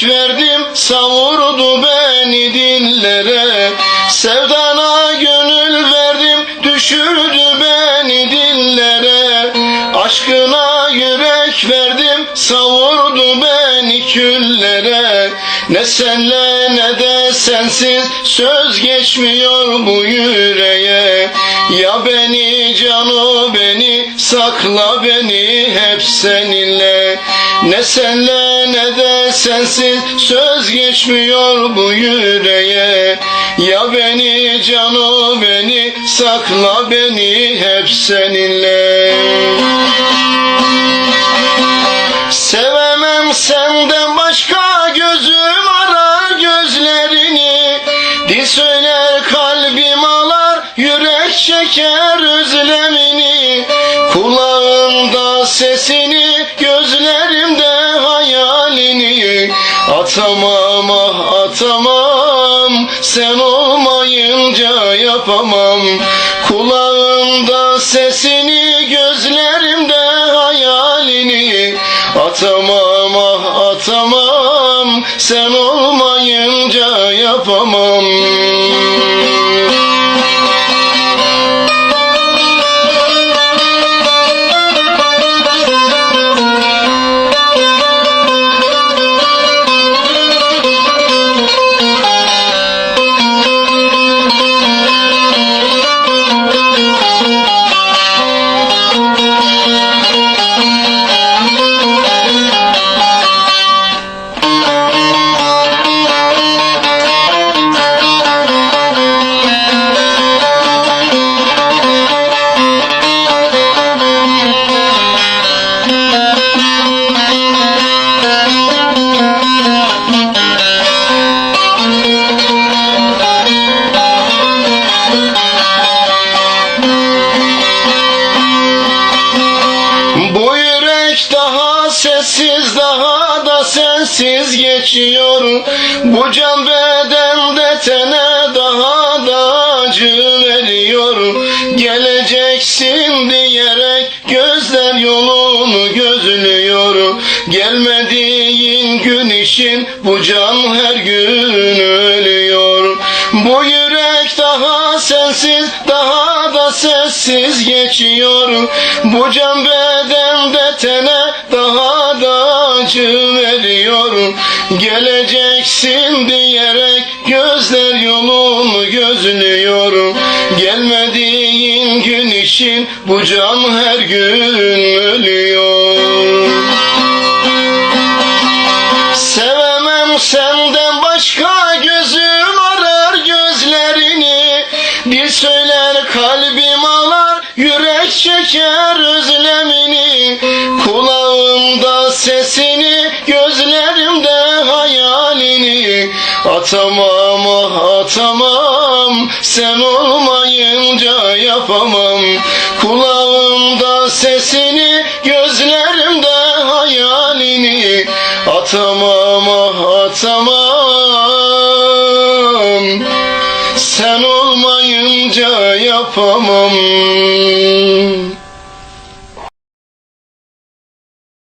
Yük verdim savurdu beni dillere. Sevdana gönül verdim düşürdü beni dillere. Aşkına yürek verdim savurdu beni küllere. Ne senle ne de sensiz söz geçmiyor bu yüreğe. Ya beni cano beni sakla beni hep seninle. Ne senle ne de sensiz söz geçmiyor bu yüreğe. Ya beni cano beni sakla beni hep seninle başka gözüm arar gözlerini. Dil söyler kalbim alar yürek çeker özlemini. Kulağımda sesini gözlerimde hayalini. Atamam ah atamam sen olmayınca yapamam. Kulağımda sesini gözlerimde hayalini. Atamam atamam sen olmayınca yapamam sensiz geçiyor Bu can bedende tene daha da acı veriyor Geleceksin diyerek gözler yolunu gözlüyor Gelmediğin gün için bu can her gün ölüyor. Bu yürek daha sensiz daha da sessiz geçiyor Bu can bedende tene daha da acı Geleceksin diyerek gözler yolunu gözlüyor Gelmediğin gün için bu can her gün ölüyor. Sevemem senden başka gözüm arar gözlerini. Bir söyler kalbim alar yürek çeker özlemini Atamam ah atamam. Sen olmayınca yapamam. Kulağımda sesini gözlerimde hayalini. Atamam ah atamam. Sen olmayınca yapamam